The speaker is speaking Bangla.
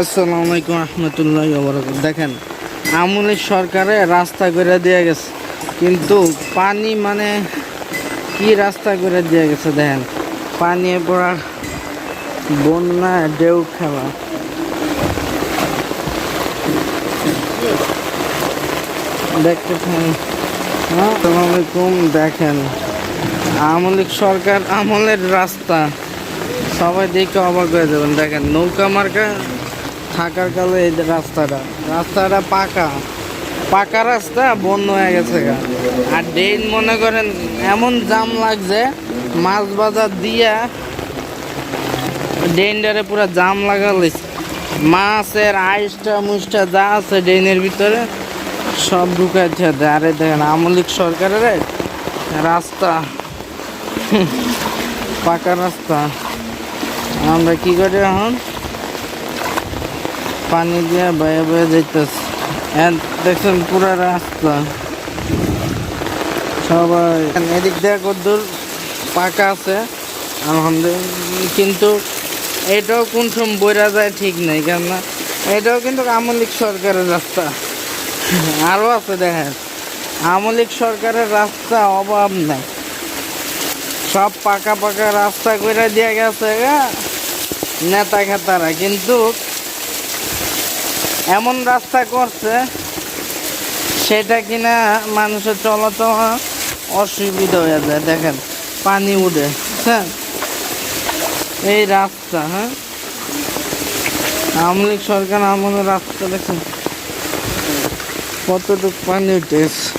আসসালামু আলাইকুম রহমতুল্লাহ দেখেন, আমলের সরকারে রাস্তা করে দিয়ে গেছে। কিন্তু পানি মানে কি রাস্তা করে দিয়ে গেছে দেখেন? পানি পড়া বন্যা, ঢেউ খেলা। দেখতে আসসালামু আলাইকুম দেখেন আমলিক সরকার, আমলের রাস্তা। সবাই দেখে অবাক হয়ে যাবেন। দেখেন, নৌকা মার্কা থাকার কালে এই রাস্তাটা রাস্তাটা পাকা। পাকা রাস্তা বন্ধ হয়ে গেছে গা। আর ড্রেন মনে করেন, এমন জাম লাগছে, মাছ বাজার দিয়া ড্রেনটারে পুরো জাম লাগালে মাছের আইসটা মুসটা যা আছে ড্রেনের ভিতরে, সব ঢুকাইতে দেয় আরে দেখেন, আমলিক সরকারের রাস্তা। পাকা রাস্তা। আমরা কি করি এখন? পানি দিয়ে বয়ে বয়ে যাইতেছে। দেখছেন পুরা রাস্তা। সবাই এদিক দিয়ে কদ্দূর পাকা আছে, আলহামদুলিল্লাহ। কিন্তু এটাও কোন সময় বইরা যায় ঠিক নেই, কেননা এটাও কিন্তু আমলিক সরকারের রাস্তা। আরও আছে দেখেন, আমলিক সরকারের রাস্তা অভাব নাই। সব পাকা পাকা রাস্তা করে দিয়ে গেছে নেতা খেতারা কিন্তু এমন রাস্তা করছে, সেটা কিনা মানুষের চলাচল অসুবিধা হয়ে যায়। দেখেন, পানি উঠে হ্যাঁ? এই রাস্তা হ্যাঁ? আওয়ামী লীগ সরকার আমাদের রাস্তা দেখেন, কতটুকু পানি উঠেছে।